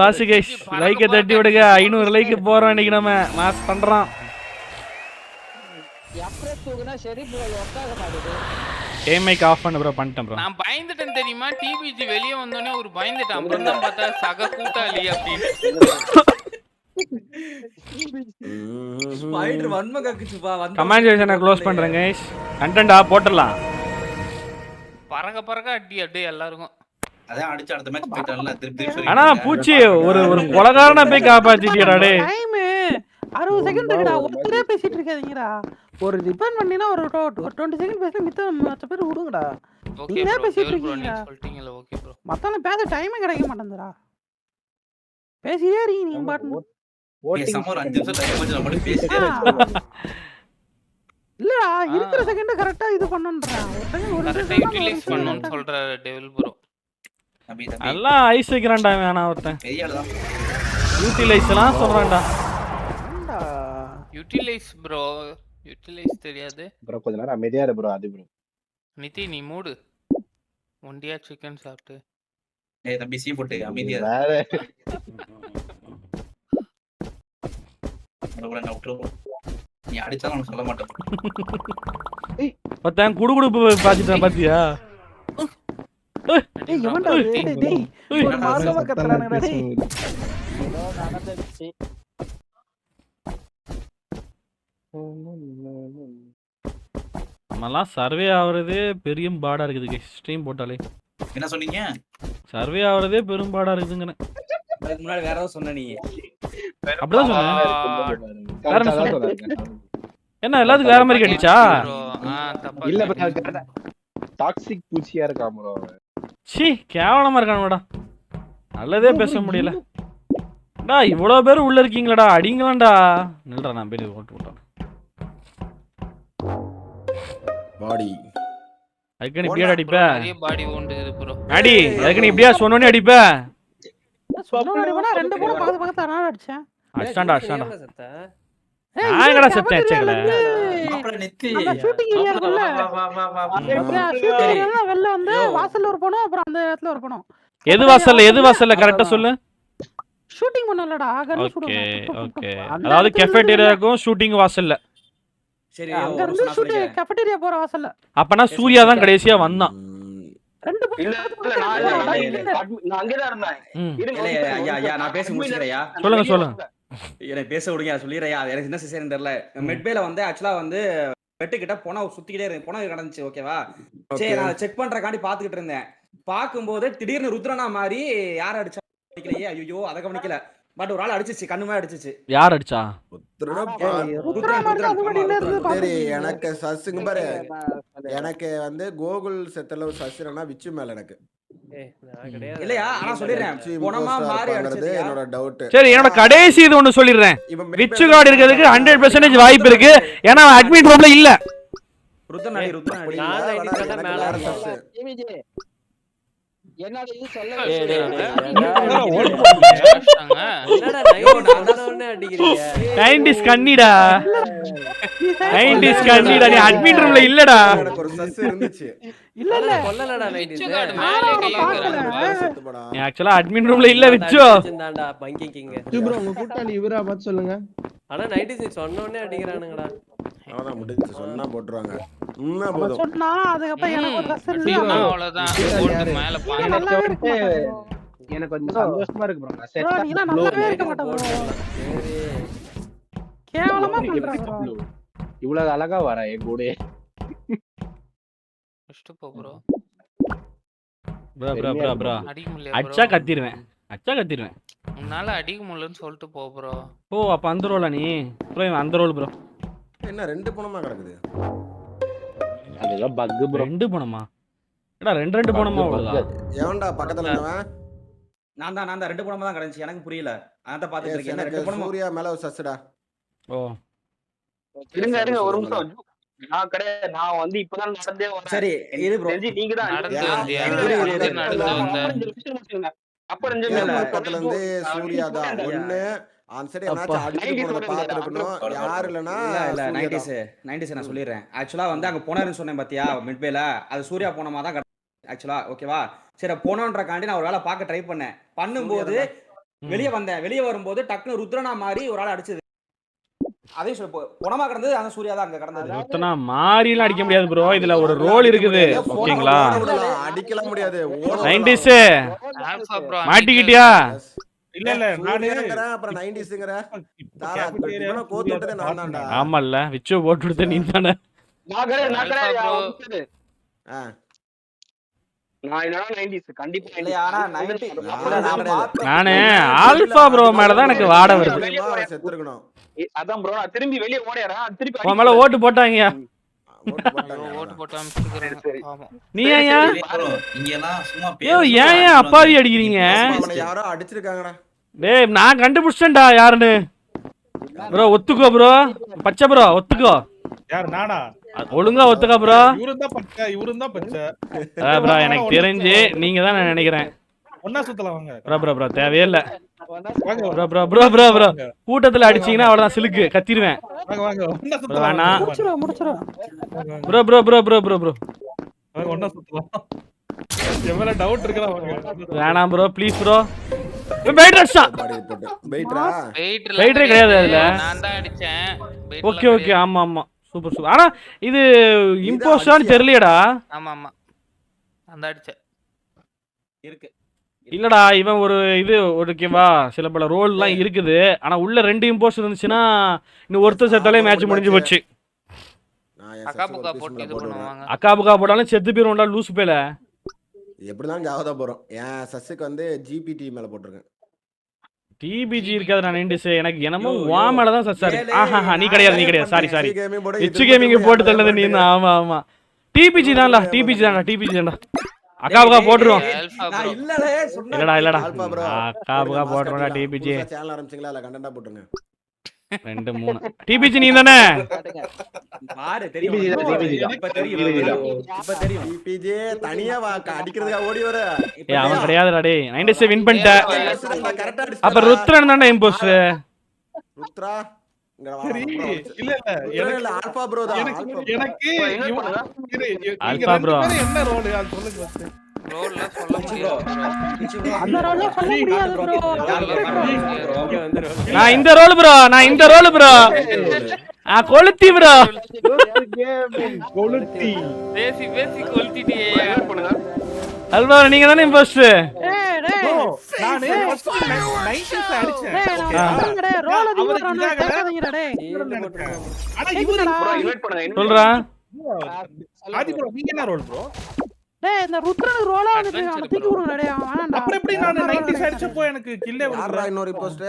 வாசி கைஸ் லைக்கை தட்டி விடுங்க. ஐநூறு லைக்கு போறோம் இன்னைக்கு நம்ம. மாஸ் பண்றோம். எப்பரே தூக்குனா சரி ப்ரோ ஒர்க்காக மாட்டேது கேம் மைக் ஆஃப் பண்ண ப்ரோ பண்ணிட்டேன் ப்ரோ நான் பயந்துட்டேன் தெரியுமா? டிபிஜி வெளியே வந்தோடனே ஒரு பயந்துட்டேன் அப்புறம் தான் பார்த்தா சக கூட்டாளி அப்படின்னு. ஸ்பைடர் வன்ம கக்குச்சுப்பா வந்து கமெண்ட் செக்ஷனை க்ளோஸ் பண்றேன் கைஸ் கண்டென்ட்டா போட்டுடலாம். பறக்க பறக்க அடி அடி எல்லாருக்கும். அதான் அடிச்சு அடுத்த மேட்ச் போயிட்டான்ல திருப்பி திருப்பி சொல்லிட்டு ஆனா இருக்க. பூச்சி ஒரு ஒரு கொலகாரனை போய் காப்பாத்திட்டியடா டே டைம் அறுபது செகண்ட் இருக்குடா ஒருத்தரே பேசிட்டு இருக்காதீங்கடா. ஒரு ரிப்பன் பண்ணினா ஒரு டுவெண்ட்டி செகண்ட் பேசி மித்த மற்ற பேர் விடுங்கடா. ஓகே நீங்க பேசிட்டு ப்ரோ இருக்கீங்க. நீங்க சொல்லிட்டீங்கல ஓகே ப்ரோ மத்தவங்க பேச டைமே கிடைக்க மாட்டேங்குதுடா. பேசிட்டே இருக்கீங்க நீங்க பாட்டு பேசாம ஒரு அஞ்சு நிமிஷம் டைம் வச்சு மட்டும் பேசி இல்லடா இருக்கிற செகண்ட் கரெக்டா இது பண்ணன்றேன் ஒரு second ஒரு second யூட்டிலைஸ் second சொல்ற டெவில் ப்ரோ எல்லாம் ஐஸ் வைக்கிறான்டா வேணாம் ஒருத்தன் பெரிய ஆளு தான் யூட்டிலைஸ் எல்லாம் சொல்றான்டா? யூட்டிலைஸ் ப்ரோ யூட்டிலைஸ் தெரியாது. ப்ரோ கொஞ்ச நேரம் அமைதியா இரு ப்ரோ அது ப்ரோ நிதி நீ மூடு. ஒண்டியா சிக்கன் சாப்பிட்டு. ஏய் தம்பி சீ போட்டு அமைதியா. வேற. நான் நீ அடிச்சாலும் உனக்கு சொல்ல மாட்டேன். ஒருத்தன் குடுகுடுப்பு பாத்துட்டான் பாத்தியா? எவன்டா? டேய், டேய் ஒரு மார்க்கமா கத்துறானுடா டேய். ஏதோ நடந்துச்சு நம்மலாம் சர்வே ஆகுறதே பெரிய பாடா இருக்குது ஸ்ட்ரீம் போட்டாலே. என்ன சொன்னீங்க? சர்வே ஆகுறதே பெரும் பாடா இருக்குதுங்கன்னு அதுக்கு முன்னாடி வேற ஏதோ சொன்ன நீ. அப்படிதான் சொன்னேன். வேற என்ன எல்லாத்துக்கும் வேற மாதிரி கேட்டுச்சா? இல்ல. டாக்ஸிக் பூச்சியா இருக்கா ப்ரோ சி கேவலமா இருக்கானுடா நல்லதே பேச முடியல. டா இவ்வளோ பேர் உள்ள இருக்கீங்களாடா அடிங்களாண்டா நில்றா நான் போய் ஓட்டு விட்டேன் பாடி. அதுக்கு நீ இப்படியா அடிப்ப. பாடி ஓண்டுது ப்ரோ. அடி அதுக்கு நீ இப்படியா சொன்னோன்னே அடிப்ப. சொன்னோட போனா ரெண்டு பக்கத்து பக்கத்துல நான் அடிச்சேன். அடிச்சாண்டா அடிச்சாண்டா செத்தேன், cafeteria சேக்கல? வெளில வந்து வாசல்ல ஒரு போனோம் அப்புறம் அந்த இடத்துல ஒரு போனோம் எது வாசல்ல எது வாசல்ல? கரெக்டா சொல்லு. ஷூட்டிங் பண்ணலடா ஓகே ஓகே அந்த அதாவது கெஃபேட்டேரியாக்கும் ஷூட்டிங் வாசல்ல. சரி அங்க இருந்து ஷூட்டிங். கெஃபெட்டீரியா போற வாசல்ல. அப்பனா சூர்யா தான் கடைசியா வந்தான்? சொல்லுங்க, சொல்லுங்க. எனக்கு பேச விடுங்க சொல்லிடுறையா எனக்கு என்ன செய்யறேன்னு தெரியல. மெட்பேல வந்து ஆக்சுவலா வந்து வெட்டு கிட்ட போனா சுத்திக்கிட்டே இருக்கு போனா கிடந்துச்சு ஓகேவா சரி. நான் செக் பண்றக்காண்டி பாத்துக்கிட்டு இருந்தேன். பாக்கும்போது திடீர்னு ருத்ரனா மாதிரி யார அடிச்சா கவனிக்கலையே? ஐயோ அதை கவனிக்கல. பட் ஒரு ஆள் அடிச்சிச்சு கண்ணு மேல அடிச்சிச்சு. யார் அடிச்சா? எனக்கு சஸ்ஸுங்க பாரு. எனக்கு வந்து கோகுல் செத்தல ஒரு சஸ்னா விச்சு மேல எனக்கு. சரி என்னோட கடைசி இது ஒண்ணு சொல்லிடுறேன். விச்சு கார்டு இருக்கிறதுக்கு ஹண்ட்ரட் பெர்சன்டேஜ் வாய்ப்பு இருக்கு. ஏன்னா அட்மிட் ரூம்ல இல்ல. என்னோட இது சொல்ல டேய், வச்சிருக்காங்க. நைன்டிஸ் கண்ணிடா. நைன்டிஸ் கண்ணிடா. நீ அட்மிட் ரூம்ல இல்லடா. எனக்கு ஒரு சஸ் இருந்துச்சு. இல்ல இல்ல. நீ ஆக்சுவலா அட்மின் ரூம்ல இல்ல விச்சு. ப்ரோ உங்க கூட்டாளி இவரா பார்த்து சொல்லுங்க. அவ்வளவுதான் முடிஞ்சுச்சு. சொன்னா போட்டுருவாங்க. போதும். சொன்னா அதுக்கப்புறம் எனக்கு ஒரு இல்ல அவ்வளவுதான். மேல எனக்கு கொஞ்சம் சந்தோஷமா இருக்கு ப்ரோ நான் bro. செத்தா நீ எல்லாம் நல்லாவே இருக்க மாட்டேன் bro. கேவலமா பண்றாங்க. இவ்வளவு அழகா வர என் கூட. ஃபர்ஸ்ட் போ bro bro bro bro bro அடிக்க முடியல அடிச்சா. கத்திடுவேன் அடிச்சா கத்திடுவேன் உன்னால அடிக்க முடியலன்னு சொல்லிட்டு போ ப்ரோ ஓ அப்ப அந்த ரோலா நீ. ப்ரோ இவன் அந்த ரோல் ப்ரோ என்ன ரெண்டு பணமா கிடக்குது? அதுதான் பக் ப்ரோ ரெண்டு போனமா ஏடா ரெண்டு ரெண்டு போனமா அவ்வளவுதான்? எவன்டா பக்கத்துல இருந்தவன் நான் தான் நான் தான். ரெண்டு பணமா தான் கிடைச்சு எனக்கு புரியல. அதான் பாத்துட்டு இருக்கேன். ரெண்டு பணமா சூர்யா மேல ஒரு சஸ்டா ஓ. இருங்க இருங்க. ஒரு நிமிஷம். நான் கிடையாது. நான் வந்து இப்பதான் நடந்தே வரேன். சரி இரு ப்ரோ நீங்க தான். நடந்து அப்ப ரெண்டு என் நிமிஷம் பக்கத்துல இருந்து சூர்யா தான். ஐயா. ஒண்ணு அந்த சைடு அப்பா. என்னாச்சும் அடிச்சு 90s போனத பாத்துருக்கணும் சொல்லுங்க. யாரு இல்லனா இல்ல இல்ல சூர்யா நைன்டிஸ் தான். நைன்டிஸ் நான் சொல்லிடுறேன். ஆக்சுவலா வந்து அங்க போனாருன்னு சொன்னேன் பாத்தியா? மிட்பேல அது சூர்யா போனமா தான் ஆக்சுவலா ஓகேவா சரி போனோன்றக்காண்டி நான் ஒரு வேலை பார்க்க ட்ரை பண்ணேன். பண்ணும்போது. வெளியே வந்தேன். வெளியே வரும்போது டக்குனு ருத்ரனா மாறி ஒரு ஆள் அடிச்சது. அதே சொல்லி பொணமா கிடந்தது அந்த சூர்யா தான் அங்க கிடந்தது. ஒருத்தனா மாறிலாம் அடிக்க முடியாது ப்ரோ இதுல ஒரு ரோல் இருக்குது. ஓகேங்களா? அடிக்கல முடியாது? நைன்டிஸ். மாட்டிக்கிட்டியா? இல்ல இல்ல நானு அப்புறம் நைன்டிஸ்ங்கிற? இப்ப cafeteria, கோத்து விட்டதே நான் தான்டா. ஆமால்ல விச்சு போட்டு கொடுத்த நீ தானே. விட்டது. ஆ. நான் என்னன்னா 90s கண்டிப்பா 90s. இல்லையா ஆனா நைன்டி நான் கிடையாது. நானு ஆல்பா ப்ரோ மேலதான் எனக்கு வாட வருது. வெளிய போறேன். செத்துருக்கணும். ஏ, அதான் ப்ரோ நான் திரும்பி வெளியே ஓடிறேன் திருப்பி உன் மேல ஓட்டு போட்டாங்க. நீ ஏன் ஏன்? அப்பாவி அடிக்கிறீங்க? டேய் நான் கண்டுபிடிச்சிட்டேன்டா யாருன்னு. ப்ரோ ஒத்துக்கோ ப்ரோ பச்சை ப்ரோ ஒத்துக்கோ. யார் நானா? ஒழுங்கா ஒத்துக்கோ ப்ரோ இவரும் தான் பச்சை இவரும் தான் பச்சை. ப்ரோ எனக்கு தெரிஞ்சு நீங்க தான் நான் நினைக்கிறேன். ஒன்னா சுத்தலாம் வாங்க. ப்ரோ ப்ரோ ப்ரோ தேவையே இல்ல bro bro bro bro bro கூட்டத்துல அடிச்சீங்கன்னா அவ்வளவுதான் சிலுக்கு வாங்க வாங்க. சுத்தலாம் வாங்க, bro bro bro bro bro bro வாங்க, ஒண்ணா சுத்தலாம் மேல டவுட் இருக்கா வாங்க. வேணாம் ப்ரோ ப்ளீஸ் ப்ரோ வெயிட் அடிச்சா பாடி போட்டு வெயிட்ரா Weight எல்லாம் Weight ஏ கிடையாது அதுல. நான் தான் அடிச்சேன். Weight ஓகே ஓகே ஆமா ஆமா. Super super. ஆனா இது இம்போஸ்டான்னு தெரியலையேடா. ஆமா ஆமா. அந்த அடிச்சேன் இருக்கு. இல்லடா இவன் ஒரு இது ஓகேவா சில பல ரோல்லாம் இருக்குது. ஆனா உள்ள ரெண்டு இம்போஸ்ட் இருந்துச்சுன்னா இன்னும் ஒருத்தர் செத்தாலே மேட்ச் முடிஞ்சு போச்சு. அக்கா புக்கா போட்டாலும் செத்து போயிரும்டா லூசு பேல எப்படிதான் ஜாவதா போறோம். என் சஸ்ஸுக்கு வந்து ஜிபிடி மேல போட்டிருக்கேன். டிபிஜி இருக்காது நான் நைன்டிஸ் எனக்கு என்னமோ வா யோ. மேலதான் சார் சாரி ஆஹா நீ கிடையாது நீ கிடையாது. சாரி சாரி ஹெச் இது கேமிங் போட்டு தள்ளது நீ. தான் ஆமா ஆமா. டிபிஜி தான்டா டிபிஜி தான்டா டிபிஜி தான்டா. அக்கா புக்கா போட்டுருவோம். இல்லடே. இல்லடா. அக்கா புக்கா போட்டுருவோம்டா டிபிஜி channel ஆரம்பிச்சீங்களா? இல்ல கண்டென்ட்டா போட்டுருங்க. ரெண்டு மூணு. டிபிஜி நீ தானே பாரு தெரியும். TPG தான், TPG தான். இப்ப தெரியும். TPG தான். இப்ப தெரியும். டிபிஜி தனியா வா அடிக்கிறதுக்காக ஓடி வர. இப்ப ஏ அவன். கிடையாதுடா டேய் நைன்டிஸ் வின் பண்ணிட்ட. கரெக்டா அப்ப ருத்ரன் தான்டா இம்போஸ்ட் ருத்ரா எனக்கு தான். என்ன அது சொல்லுங்க ரோல்லாம் சொல்ல முடியாது. நான் இந்த ரோல் ப்ரோ நான் இந்த ரோல் ப்ரோ ஆ கொளுத்தி ப்ரோ கொளுத்தி. பேசி பேசி கொளுத்திட்டியே. அல்வா நீங்க தானே இம்போஸ்ட் டேய் டேய் Bro, நானு first ni- 90s ல அடிச்சேன். டேய். நான் Okay-வா? சொல்றேன் நீங்க என்ன ரோல் ப்ரோ இந்த ருத்ரனுக்கு ரோலா Adventure அவனை தூக்கி வேணாம்டா. அப்புறம் எப்படி நான் 90s அடிச்சப்போ எனக்கு கில்லே யாரா இன்னொரு போஸ்ட்